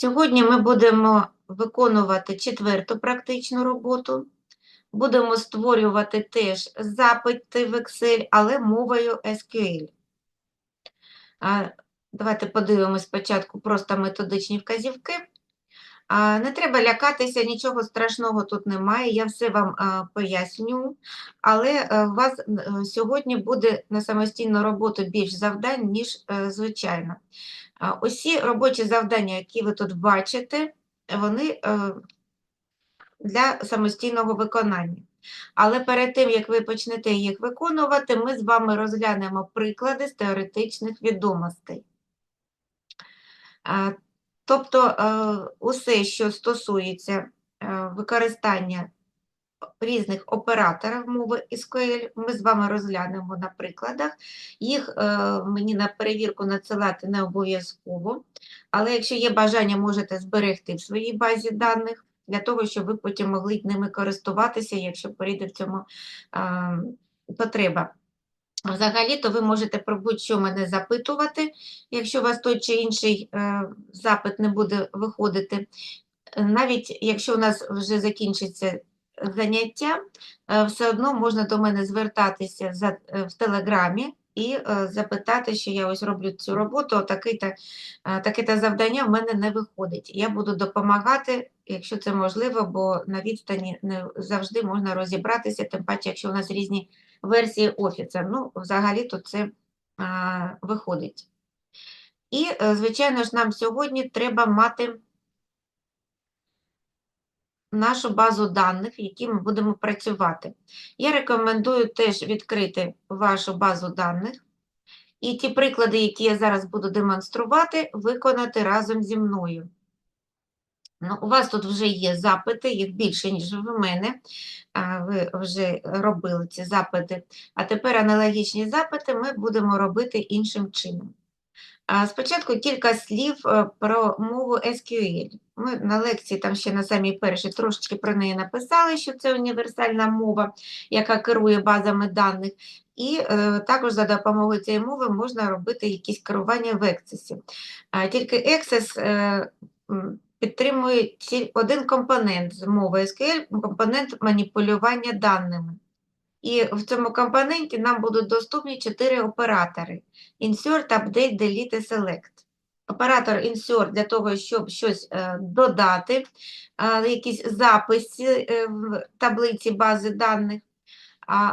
Сьогодні ми будемо виконувати четверту практичну роботу. Будемо створювати теж запити в Excel, але мовою SQL. Давайте подивимось спочатку просто методичні вказівки. Не треба лякатися, нічого страшного тут немає, я все вам поясню, але е, у вас е, сьогодні буде на самостійну роботу більш завдань, ніж е, звичайно. Усі робочі завдання, які ви тут бачите, вони е, для самостійного виконання. Але перед тим, як ви почнете їх виконувати, ми з вами розглянемо приклади з теоретичних відомостей. Тобто е, усе, що стосується е, використання різних операторів мови SQL, ми з вами розглянемо на прикладах. Їх е, мені на перевірку надсилати не обов'язково, але якщо є бажання, можете зберегти в своїй базі даних для того, щоб ви потім могли ними користуватися, якщо прийде в цьому потреба. Взагалі-то ви можете про будь-що мене запитувати, якщо у вас той чи інший е, запит не буде виходити. Е, Навіть якщо у нас вже закінчиться заняття, е, все одно можна до мене звертатися в Телеграмі і запитати, що я ось роблю цю роботу, таке-то завдання в мене не виходить. Я буду допомагати, якщо це можливо, бо на відстані не завжди можна розібратися, тим паче, якщо у нас різні версії Офіса. Ну, взагалі-то це а, виходить. І, е, звичайно ж, нам сьогодні треба мати нашу базу даних, в якій ми будемо працювати. Я рекомендую теж відкрити вашу базу даних. І ті приклади, які я зараз буду демонструвати, виконати разом зі мною. Ну, у вас тут вже є запити, їх більше, ніж в мене. Ви вже робили ці запити. А тепер аналогічні запити ми будемо робити іншим чином. Спочатку кілька слів е, про мову SQL. Ми на лекції там ще на самій першій трошечки про неї написали, що це універсальна мова, яка керує базами даних. І е, також за допомогою цієї мови можна робити якісь керування в. А, Тільки е, м, підтримує один компонент з мови SQL, компонент маніпулювання даними. І в цьому компоненті нам будуть доступні чотири оператори: Insert, Update, Delete і Select. Оператор Insert для того, щоб щось е, додати, е, якісь записи е, в таблиці бази даних.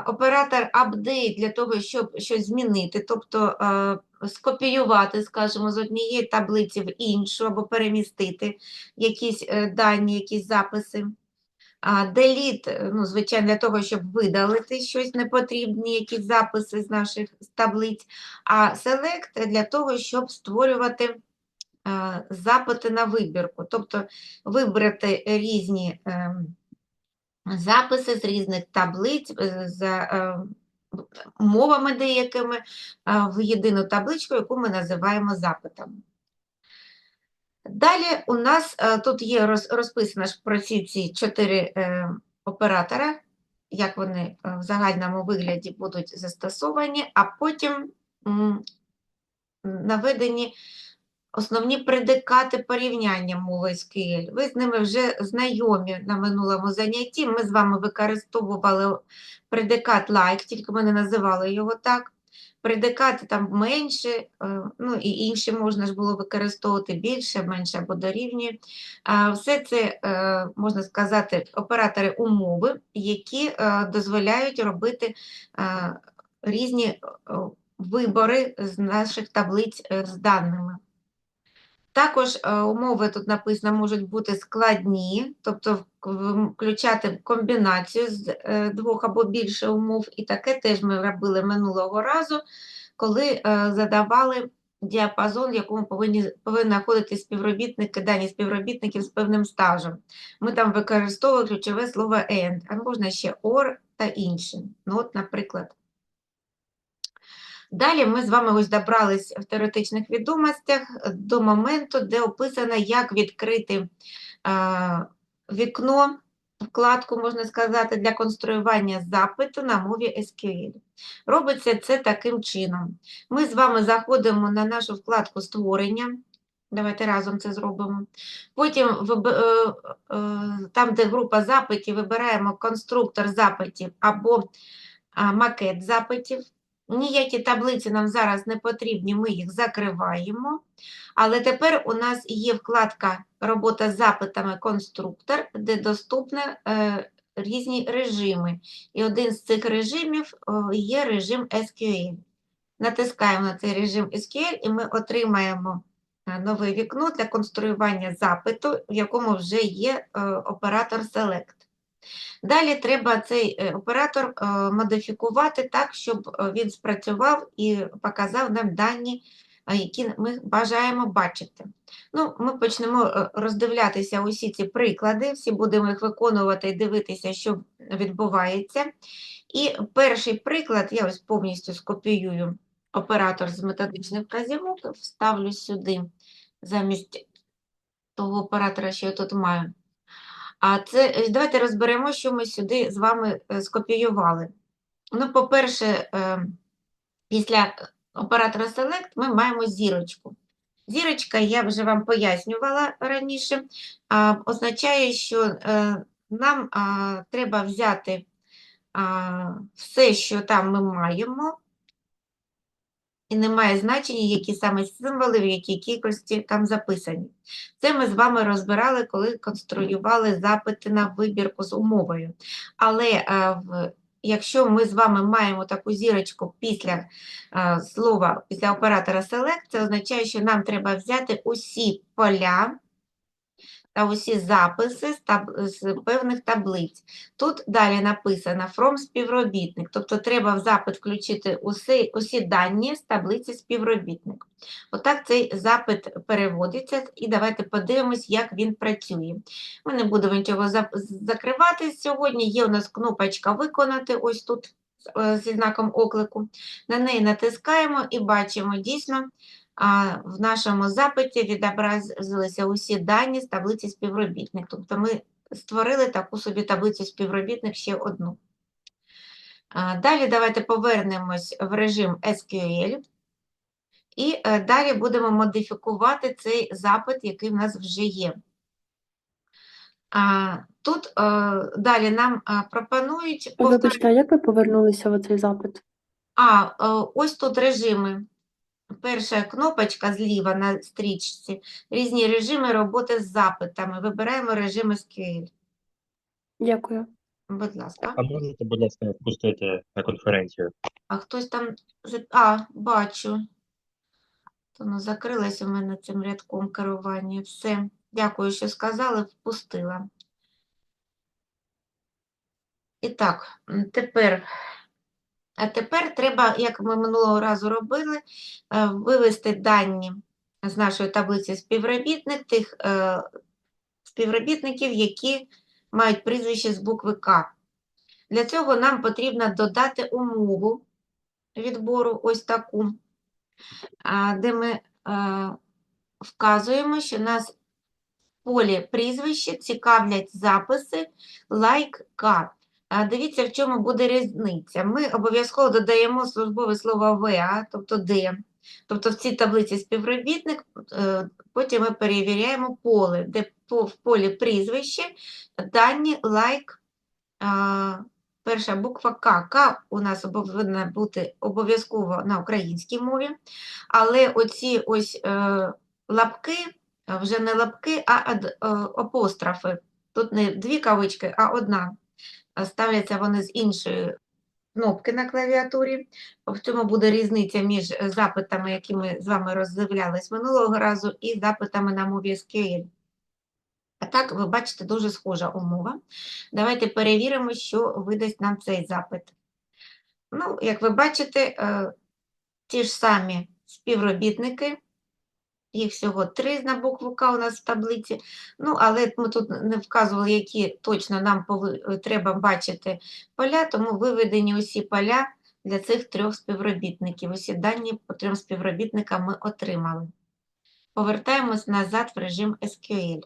Оператор Update для того, щоб щось змінити, тобто е, скопіювати, скажімо, з однієї таблиці в іншу або перемістити якісь е, дані, якісь записи. Е, ну, звичайно, для того, щоб видалити щось непотрібні, якісь записи з наших таблиць, а Select для того, щоб створювати е, запити на вибірку, тобто вибрати різні ем, записи з різних таблиць е, за е, мовами деякими е, в єдину табличку, яку ми називаємо запитами. Далі у нас тут є розписано про ці, ці чотири оператора, як вони в загальному вигляді будуть застосовані, а потім наведені основні предикати порівняння мови SQL. Ви з ними вже знайомі на минулому занятті. Ми з вами використовували предикат like, тільки ми не називали його так. Предикати там менше, ну і інші можна ж було використовувати більше, менше або дорівнює. Все це, е, можна сказати, оператори умови, які е, дозволяють робити е, різні вибори з наших таблиць з даними. Також е, умови тут написано можуть бути складні, тобто включати комбінацію з е, двох або більше умов, і таке теж ми робили минулого разу, коли е, задавали діапазон, в якому повинні, повинні знаходити співробітники, дані співробітників з певним стажем. Ми там використовували ключове слово and, а можна ще or та інше. Ну, от, наприклад. Далі ми з вами ось добрались в теоретичних відомостях до моменту, де описано, як відкрити е, вікно, вкладку, можна сказати, для конструювання запиту на мові SQL. Робиться це таким чином. Ми з вами заходимо на нашу вкладку створення, Давайте разом це зробимо. Потім е, е, там, де група запитів, вибираємо конструктор запитів або макет запитів. Ніякі таблиці нам зараз не потрібні, ми їх закриваємо. Але тепер у нас є вкладка Робота з запитами конструктор, де доступні е, різні режими. І один з цих режимів є режим SQL. Натискаємо на цей режим SQL, і ми отримаємо е, нове вікно для конструювання запиту, в якому вже є е, оператор Select. Далі треба цей е, оператор е, модифікувати так, щоб е, він спрацював і показав нам дані, які ми бажаємо бачити. Ну, ми почнемо роздивлятися усі ці приклади, всі будемо їх виконувати і дивитися, що відбувається. І перший приклад, я ось повністю скопіюю оператор з методичних вказівок, вставлю сюди замість того оператора, що я тут маю. А це е, давайте розберемо, що ми сюди з вами е, скопіювали. Ну, по-перше, е, після оператора Select ми маємо зірочку. Зірочка, я вже вам пояснювала раніше, означає, що нам треба взяти все, що там ми маємо, і немає значення, які саме символи, в якій кількості там записані. Це ми з вами розбирали, коли конструювали запити на вибірку з умовою. Але е, в, якщо ми з вами маємо таку зірочку після е, слова, після оператора Select, це означає, що нам треба взяти усі поля та усі записи з, таб... з певних таблиць. Тут далі написано from співробітник, тобто треба в запит включити усі, усі дані з таблиці співробітник. Отак цей запит переводиться, і давайте подивимось, як він працює. Ми не будемо нічого закривати сьогодні. Є у нас кнопочка виконати ось тут е, зі знаком оклику. На неї натискаємо і бачимо дійсно в нашому запиті відобразилися усі дані з таблиці співробітник. Тобто ми створили таку собі таблицю співробітник ще одну. Далі давайте повернемось в режим SQL. І е, далі будемо модифікувати цей запит, який в нас вже є. Тут е, далі нам е, пропонують Вибачте, як ви повернулися в цей запит? А, ось тут режими. Перша кнопочка зліва на стрічці. Різні режими роботи з запитами. Вибираємо режим SQL. Дякую. Будь ласка. А можете, будь ласка, впустити на конференцію? А хтось там. А, бачу. Воно закрилось у мене цим рядком керування. Все. Дякую, що сказали, впустила. І так, тепер. А тепер треба, як ми минулого разу робили, е, вивести дані з нашої таблиці співробітник тих е, співробітників, які мають прізвище з букви К. Для цього нам потрібно додати умову відбору ось таку, де ми е, вказуємо, що нас в полі прізвище цікавлять записи like К. Дивіться, в чому буде різниця. Ми обов'язково додаємо службове слово ВА, тобто «де». Тобто в цій таблиці співробітник, е, потім ми перевіряємо поле, де в полі прізвище дані а, перша буква К. К у нас повинна бути обов'язково на українській мові, але оці ось е, лапки, вже не лапки, а е, апострофи. Тут не дві кавички, а одна. А Ставляться вони з іншої кнопки на клавіатурі. В цьому буде різниця між е, запитами, які ми з вами роздивлялись минулого разу, і запитами на мові SQL. А так, ви бачите, дуже схожа умова. Давайте перевіримо, що видасть нам цей запит. Ну, як ви бачите, е, ті ж самі співробітники, їх всього три на букву К у нас в таблиці. Ну, але ми тут не вказували, які точно нам треба бачити поля, тому виведені усі поля для цих трьох співробітників. Усі дані по трьом співробітникам ми отримали. Повертаємось назад в режим SQL.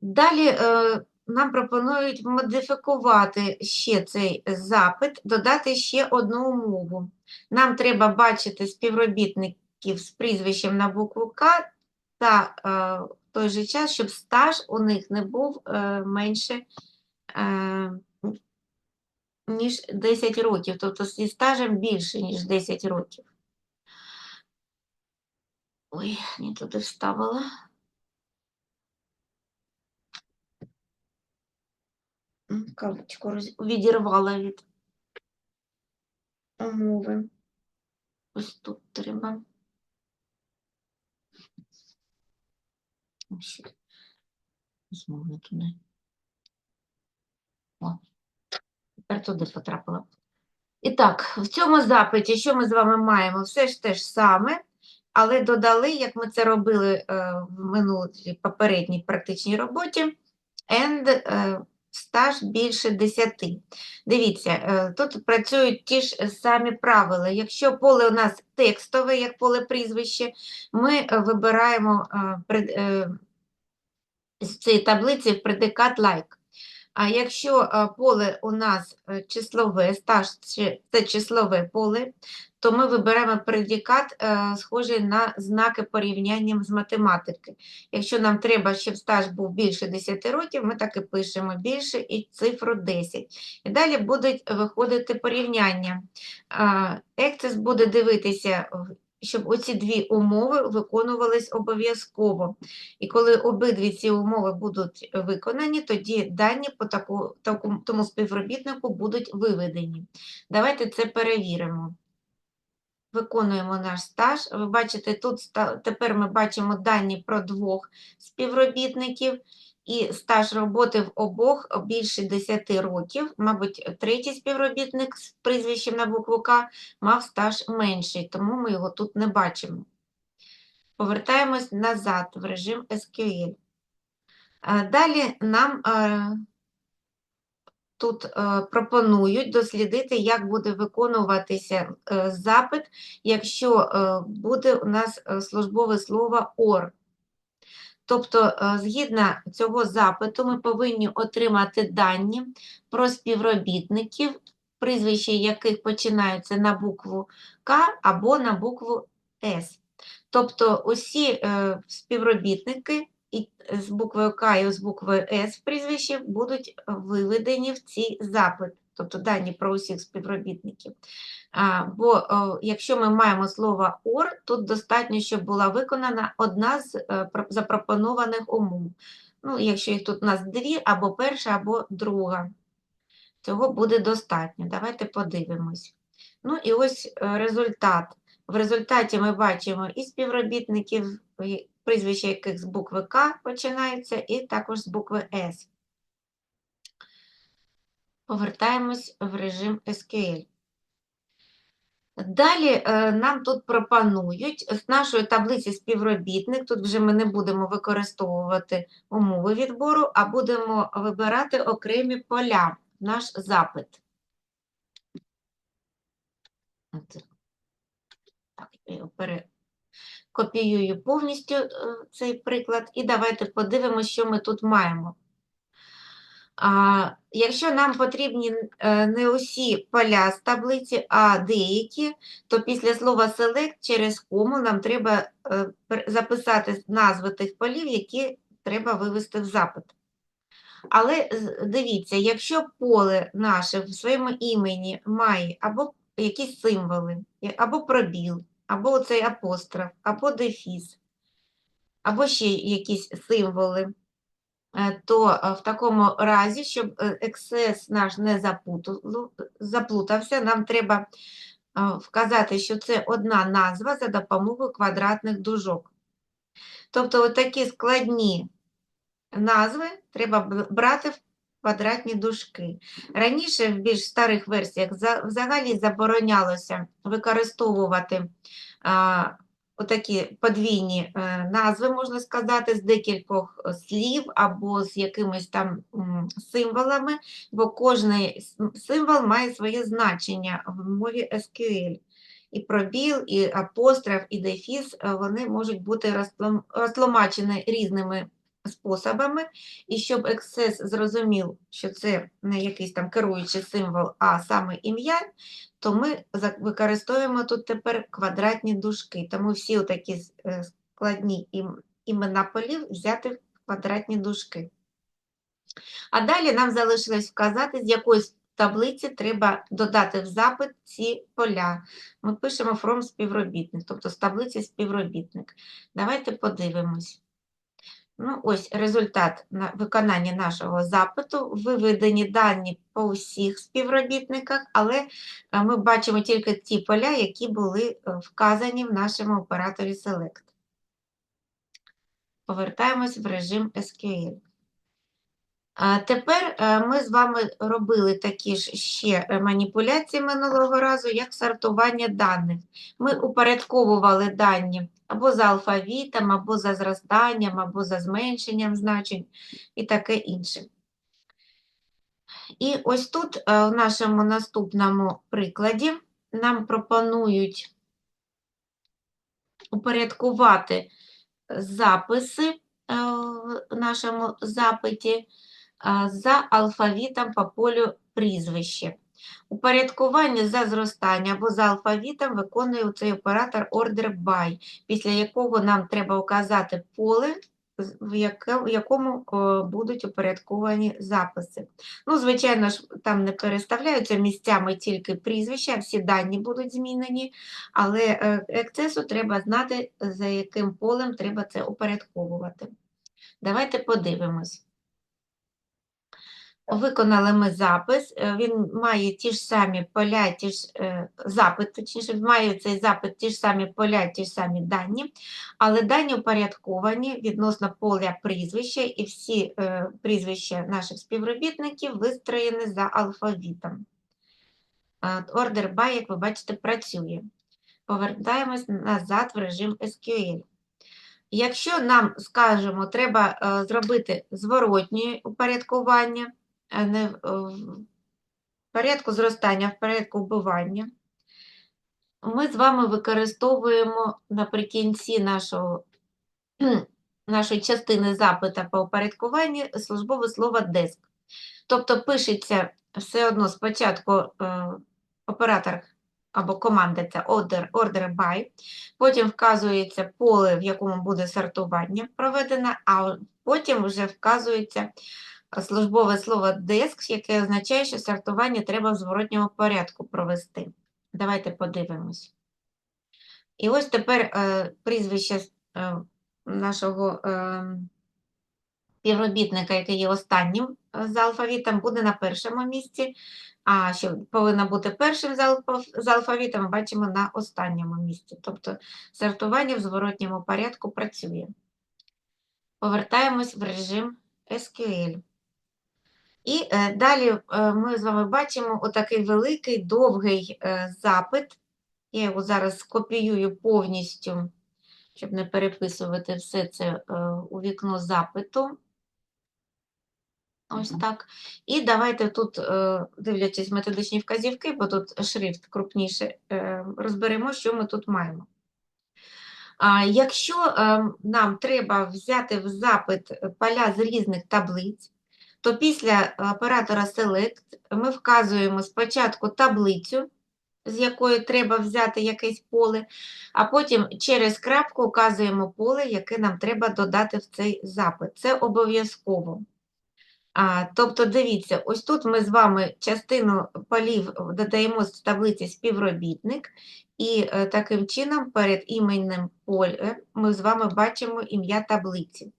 Далі е, нам пропонують модифікувати ще цей запит, додати ще одну умову. Нам треба бачити співробітників з прізвищем на букву К, та е, в той же час, щоб стаж у них не був е, менше, е, ніж 10 років, тобто зі стажем більше, ніж 10 років. Ой, не туди вставила. М, Кавочку роз... відірвала від умови. Ось тут треба. Ось. Туди. О, тепер туди потрапила. І так, в цьому запиті, що ми з вами маємо? Все ж те ж саме, але додали, як ми це робили е, в минулій попередній практичній роботі, and е, стаж більше 10. Дивіться, е, тут працюють ті ж самі правила. Якщо поле у нас текстове, як поле прізвище, ми е, вибираємо е, з цієї таблиці предикат like. А якщо е, поле у нас е, числове, стаж це числове поле, то ми виберемо предикат, е, схожий на знаки порівняння з математики. Якщо нам треба, щоб стаж був більше 10 років, ми так і пишемо більше і цифру 10. І далі будуть виходити порівняння. Ексес буде дивитися, щоб оці дві умови виконувались обов'язково. І коли обидві ці умови будуть виконані, тоді дані по таку, таку, тому співробітнику будуть виведені. Давайте це перевіримо. Виконуємо наш стаж. Ви бачите, тут тепер ми бачимо дані про двох співробітників, і стаж роботи в обох більше 10 років. Мабуть, третій співробітник з прізвищем на букву К мав стаж менший, тому ми його тут не бачимо. Повертаємось назад в режим SQL. Е, Далі нам е, тут е, пропонують дослідити, як буде виконуватися запит, якщо буде у нас службове слово OR. Тобто, е, згідно цього запиту, ми повинні отримати дані про співробітників, прізвища яких починаються на букву К або на букву С. Тобто усі е, співробітники з буквою К і з буквою С прізвища будуть виведені в цей запит, тобто дані про усіх співробітників. Бо е, якщо ми маємо слово OR, тут достатньо, щоб була виконана одна з е, запропонованих умов. Ну, якщо їх тут у нас дві, або перша, або друга. Цього буде достатньо. Давайте подивимось. Ну і ось е, результат. В результаті ми бачимо і співробітників, прізвища яких з букви К починаються, і також з букви С. Повертаємось в режим SQL. Далі е, нам тут пропонують з нашої таблиці співробітник, тут вже ми не будемо використовувати умови відбору, а будемо вибирати окремі поля наш запит. Так, копіюю повністю е, цей приклад, і давайте подивимося, що ми тут маємо. Якщо нам потрібні е, не усі поля з таблиці, а деякі, то після слова select через кому нам треба е, записати назви тих полів, які треба вивести в запит. Але дивіться, якщо поле наше в своєму імені має або якісь символи, або пробіл, або оцей апостроф, або дефіс, або ще якісь символи, то е, в такому разі, щоб ексес наш не заплутався, нам треба вказати, що це одна назва за допомогою квадратних дужок. Тобто такі складні назви треба брати в квадратні дужки. Раніше в більш старих версіях взагалі заборонялося використовувати отакі подвійні е, назви, можна сказати, з декількох е, слів або з якимись там символами, бо кожний символ має своє значення в мові SQL. І пробіл, і апостроф, і дефіс, е, вони можуть бути розтлумачені різними способами, і щоб Access зрозумів, що це не якийсь там керуючий символ, а саме ім'я, то ми використовуємо тут тепер квадратні дужки. Тому всі такі складні імена полів взяти в квадратні дужки. А далі нам залишилось вказати, з якої таблиці треба додати в запит ці поля. Ми пишемо from співробітник, тобто з таблиці співробітник. Давайте подивимось. Ну, ось результат на виконання нашого запиту. Виведені дані по всіх співробітниках, але е, ми бачимо тільки ті поля, які були е, вказані в нашому операторі Select. Повертаємось в режим SQL. Тепер е, ми з вами робили такі ж ще е, маніпуляції минулого разу, як сортування даних. Ми упорядковували дані або за алфавітом, або за зростанням, або за зменшенням значень і таке інше. І ось тут е, в нашому наступному прикладі нам пропонують упорядкувати записи в нашому запиті за алфавітом по полю прізвище. Упорядкування за зростання або за алфавітом виконує цей оператор order by, після якого нам треба указати поле, в якому будуть упорядковані записи. Ну, звичайно ж, там не переставляються місцями тільки прізвища, всі дані будуть змінені, але е, ексцесу треба знати, за яким полем треба це упорядковувати. Давайте подивимось. Виконали ми запис, е, він має ті ж самі поля, ті ж е, запит, точніше, має цей запит ті ж самі поля, ті ж самі дані, але дані упорядковані відносно поля прізвища, і всі е, прізвища наших співробітників вистроєні за алфавітом. Order by, як ви бачите, працює. Повертаємось назад в режим SQL. Якщо нам, скажемо, треба зробити зворотнє упорядкування, не в- в порядку зростання, в порядку вбивання, ми з вами використовуємо наприкінці нашого, нашої частини запита по упорядкуванню службове слово desk. Тобто пишеться все одно спочатку е, оператор або команда це order, order by, потім вказується поле, в якому буде сортування проведено, а потім вже вказується службове слово desk, яке означає, що сортування треба в зворотньому порядку провести. Давайте подивимось. І ось тепер е, прізвище е, нашого е, співробітника, який є останнім е, за алфавітом, буде на першому місці, а що повинно бути першим за алфавітом, бачимо на останньому місці. Тобто сортування в зворотньому порядку працює. Повертаємось в режим SQL. І е, далі е, ми з вами бачимо отакий великий довгий е, запит. Я його зараз скопіюю повністю, щоб не переписувати все це у вікно запиту. Ось так. І давайте тут, дивлячись методичні вказівки, бо тут шрифт крупніше, розберемо, що ми тут маємо. Якщо е, нам треба взяти в запит поля з різних таблиць, то після оператора Select ми вказуємо спочатку таблицю, з якої треба взяти якесь поле, а потім через крапку вказуємо поле, яке нам треба додати в цей запит. Це обов'язково. А, тобто, дивіться, ось тут ми з вами частину полів додаємо з таблиці співробітник, і е, таким чином перед іменем поля ми з вами бачимо ім'я таблиці.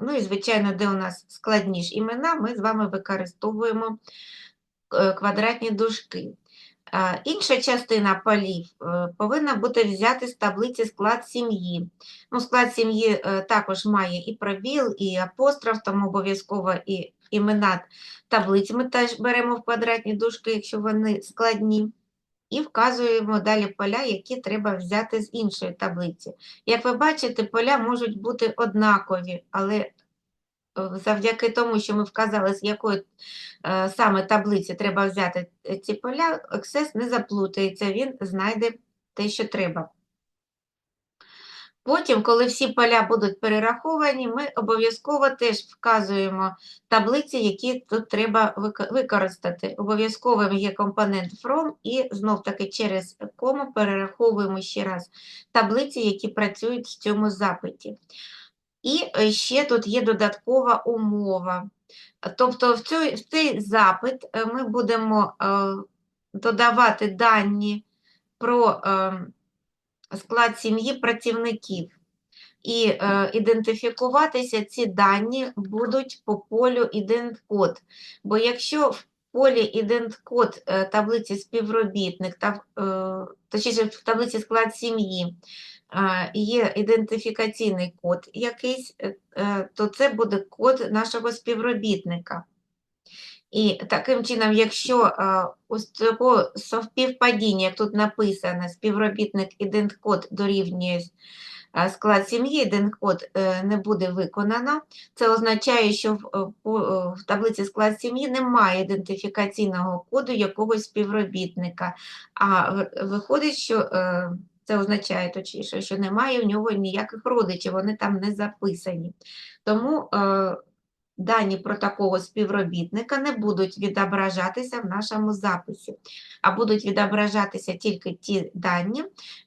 Ну і, звичайно, де у нас складніші імена, ми з вами використовуємо е, квадратні дужки. Інша частина полів е, повинна бути взяти з таблиці склад сім'ї. Ну, склад сім'ї е, також має і пробіл, і апостроф, тому обов'язково і імена таблиць ми теж беремо в квадратні дужки, якщо вони складні. І вказуємо далі поля, які треба взяти з іншої таблиці. Як ви бачите, поля можуть бути однакові, але е, завдяки тому, що ми вказали, з якої е, саме таблиці треба взяти е, ці поля, Access не заплутається, він знайде те, що треба. Потім, коли всі поля будуть перераховані, ми обов'язково теж вказуємо таблиці, які тут треба використати. Обов'язковим є компонент from і знов-таки через кому перераховуємо ще раз таблиці, які працюють в цьому запиті. І е, ще тут є додаткова умова. Тобто в цей, в цей запит е, ми будемо е, додавати дані про е, склад сім'ї працівників. І е, ідентифікуватися ці дані будуть по полю ідент-код. Бо якщо в полі ідент-код е, таблиці співробітник, та, е, точніше в таблиці склад сім'ї е, є ідентифікаційний код якийсь, е, е, то це буде код нашого співробітника. І таким чином, якщо е, ось такого совпівпадіння, як тут написано, співробітник ідент-код дорівнює е, склад сім'ї, ідент-код е, не буде виконано, це означає, що в, е, е, таблиці склад сім'ї немає ідентифікаційного коду якогось співробітника, а виходить, що е, це означає точніше, що немає в нього ніяких родичів, вони там не записані. Тому е, дані про такого співробітника не будуть відображатися в нашому записі, а будуть відображатися тільки ті дані,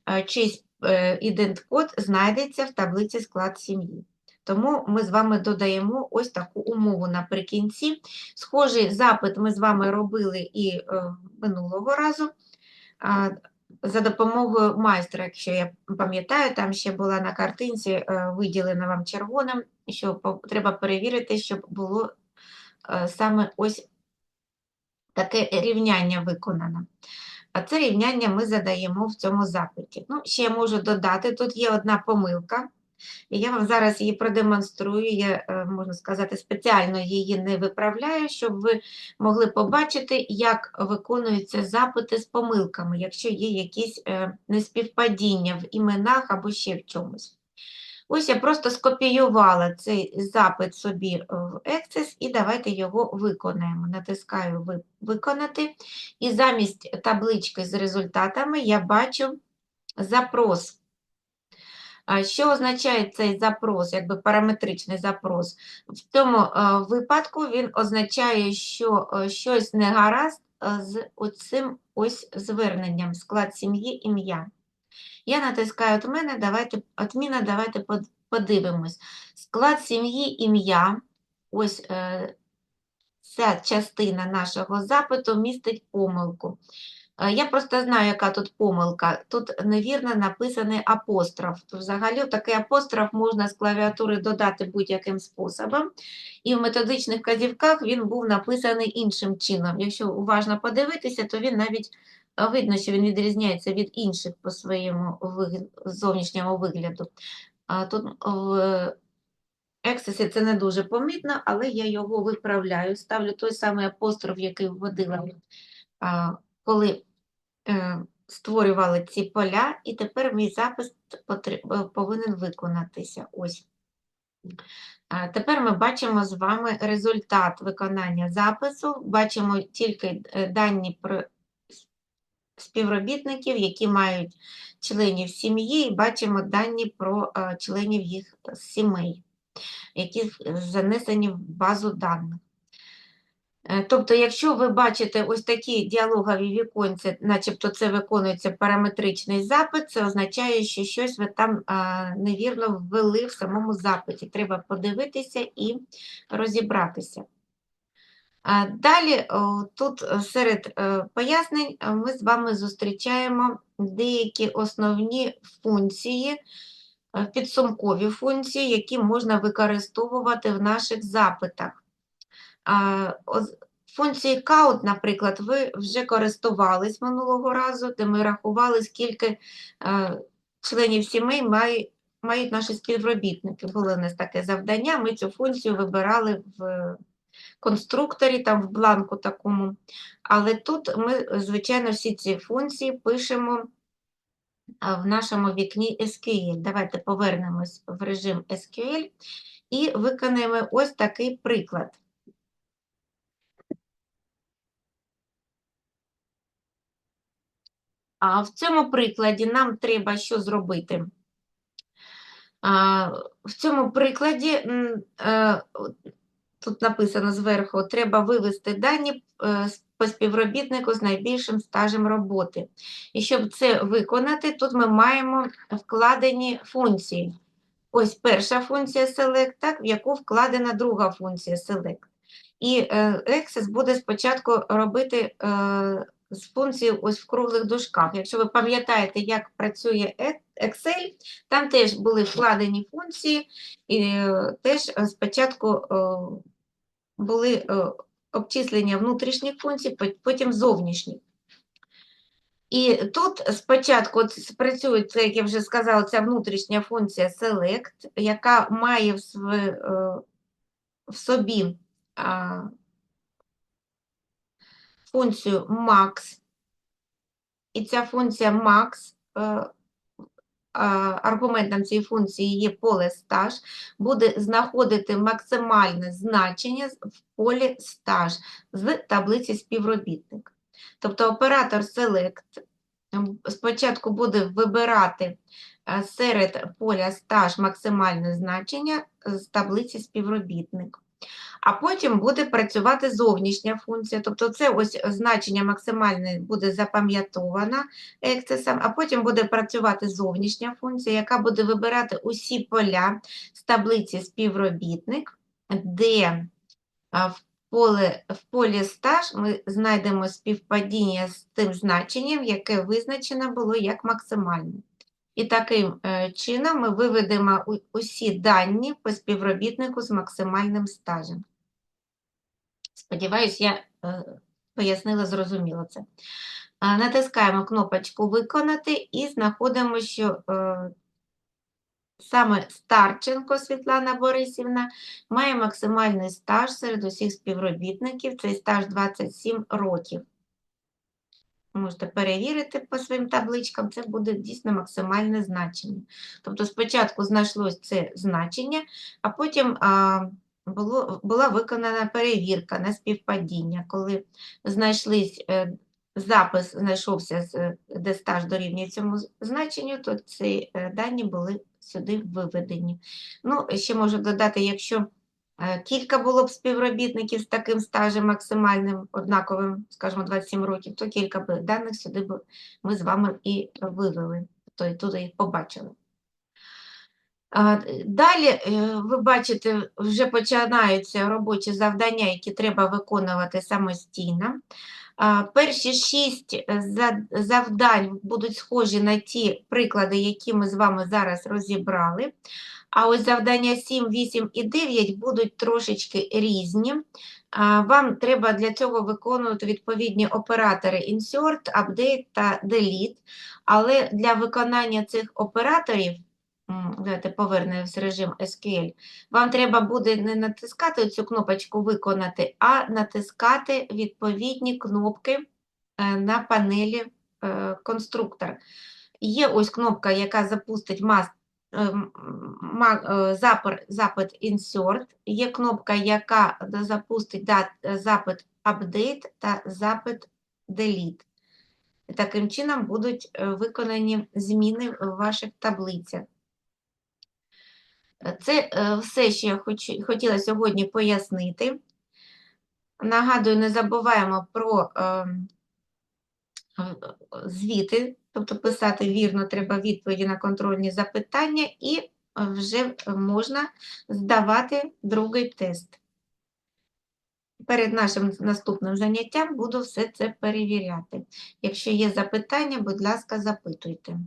е, чий е, ідент-код знайдеться в таблиці склад сім'ї. Тому ми з вами додаємо ось таку умову наприкінці. Схожий запит ми з вами робили і е, минулого разу. За допомогою майстра, якщо я пам'ятаю, там ще була на картинці е, виділена вам червоним, що треба перевірити, щоб було е, саме ось таке рівняння виконано. А це рівняння ми задаємо в цьому запиті. Ну, ще можу додати, тут є одна помилка, я вам зараз її продемонструю. Я, е, можна сказати, спеціально її не виправляю, щоб ви могли побачити, як виконуються запити з помилками, якщо є якісь е, неспівпадіння в іменах або ще в чомусь. Ось я просто скопіювала цей запит собі е, в Access і давайте його виконаємо. Натискаю Виконати. І замість таблички з результатами я бачу запрос. Що означає цей запрос, якби параметричний запрос? В цьому е, випадку він означає, що е, щось не гаразд е, з оцим ось зверненням склад сім'ї ім'я. Я натискаю от мене, давайте, от мене, давайте подивимось. Склад сім'ї ім'я, ось ця частина нашого запиту містить помилку. Я просто знаю, яка тут помилка. Тут невірно написаний апостроф. Взагалі, такий апостроф можна з клавіатури додати будь-яким способом. І в методичних вказівках він був написаний іншим чином. Якщо уважно подивитися, то він навіть видно, що він відрізняється від інших по своєму зовнішньому вигляду. Тут в Ексесі це не дуже помітно, але я його виправляю. Ставлю той самий апостроф, який вводила, коли створювали ці поля, і тепер мій запис е, повинен виконатися. Ось. Тепер ми бачимо з вами результат виконання запису. Бачимо тільки е, дані про співробітників, які мають членів сім'ї, і бачимо дані про е, членів їх сімей які занесені в базу даних. Е, Тобто, якщо ви бачите ось такі діалогові віконці, начебто це виконується параметричний запит, це означає, що щось ви там невірно ввели в самому запиті. Треба подивитися і розібратися. Далі, тут серед е, пояснень е, ми з вами зустрічаємо деякі основні функції, підсумкові функції, які можна використовувати в наших запитах. Функції count, наприклад, ви вже користувались минулого разу, де ми рахували, скільки е, членів сімей має- мають наші співробітники. Було у нас таке завдання, ми цю функцію вибирали в конструкторі, там в бланку такому. Але тут ми, звичайно, всі ці функції пишемо в нашому вікні SQL. Давайте повернемось в режим SQL і виконаємо ось такий приклад. А в цьому прикладі нам треба що зробити? В цьому прикладі е, тут написано зверху, треба вивести дані е, по співробітнику з найбільшим стажем роботи. І щоб це виконати, тут ми маємо вкладені функції. Ось перша функція select, так, в яку вкладена друга функція select. І е, Access буде спочатку робити з функції ось в круглих дужках. Якщо ви пам'ятаєте, як працює Excel, там теж були вкладені функції, і е, теж спочатку е, були е, обчислення внутрішніх функцій, потім зовнішніх. І тут спочатку спрацює, це, як я вже сказала, ця внутрішня функція select, яка має в, собі функцію max, і ця функція max, е, аргументом цієї функції є поле стаж, буде знаходити максимальне значення в полі стаж з таблиці співробітник. Тобто оператор select спочатку буде вибирати е, серед поля стаж максимальне значення з таблиці співробітник. А потім буде працювати зовнішня функція. Тобто це ось значення максимальне буде запам'ятовано ексцесом, а потім буде працювати зовнішня функція, яка буде вибирати усі поля з таблиці співробітник, де в, поле, в полі стаж ми знайдемо співпадіння з тим значенням, яке визначено було як максимальне. І таким е, чином ми виведемо усі дані по співробітнику з максимальним стажем. Сподіваюсь, я е, пояснила зрозуміло це. Натискаємо кнопочку Виконати і знаходимо, що е, саме Старченко Світлана Борисівна має максимальний стаж серед усіх співробітників, цей стаж 27 років. Можете перевірити по своїм табличкам, це буде дійсно максимальне значення. Тобто спочатку знайшлось це значення, а потім а, було, була виконана перевірка на співпадіння, коли знайшлись е, запис, знайшовся, з, де стаж дорівнює цьому значенню, то ці е, дані були сюди виведені. Ну, ще можу додати, якщо Кілька було б співробітників з таким стажем максимальним, однаковим, скажімо, 27 років, то кілька б даних сюди б ми з вами і вивели, то і туди їх побачили. Далі е, ви бачите, вже починаються робочі завдання, які треба виконувати самостійно. Перші шість е, завдань будуть схожі на ті приклади, які ми з вами зараз розібрали. А ось завдання 7, 8 і 9 будуть трошечки різні. Вам треба для цього виконувати відповідні оператори Insert, Update та Delete. Але для виконання цих операторів, давайте повернемось в режим SQL, вам треба буде не натискати цю кнопочку Виконати, а натискати відповідні кнопки е, на панелі е, конструктор. Є ось кнопка, яка запустить е, запит, запит Insert, є кнопка, яка запустить е, запит Update та запит Delete. Таким чином будуть е, виконані зміни в ваших таблицях. Е, Це е, все, що я хотіла сьогодні пояснити. Нагадую, не забуваємо про ем, е, звіти, тобто писати вірно треба відповіді на контрольні запитання, і е, вже можна здавати другий тест. Перед нашим наступним заняттям буду все це перевіряти. Якщо є запитання, будь ласка, запитуйте.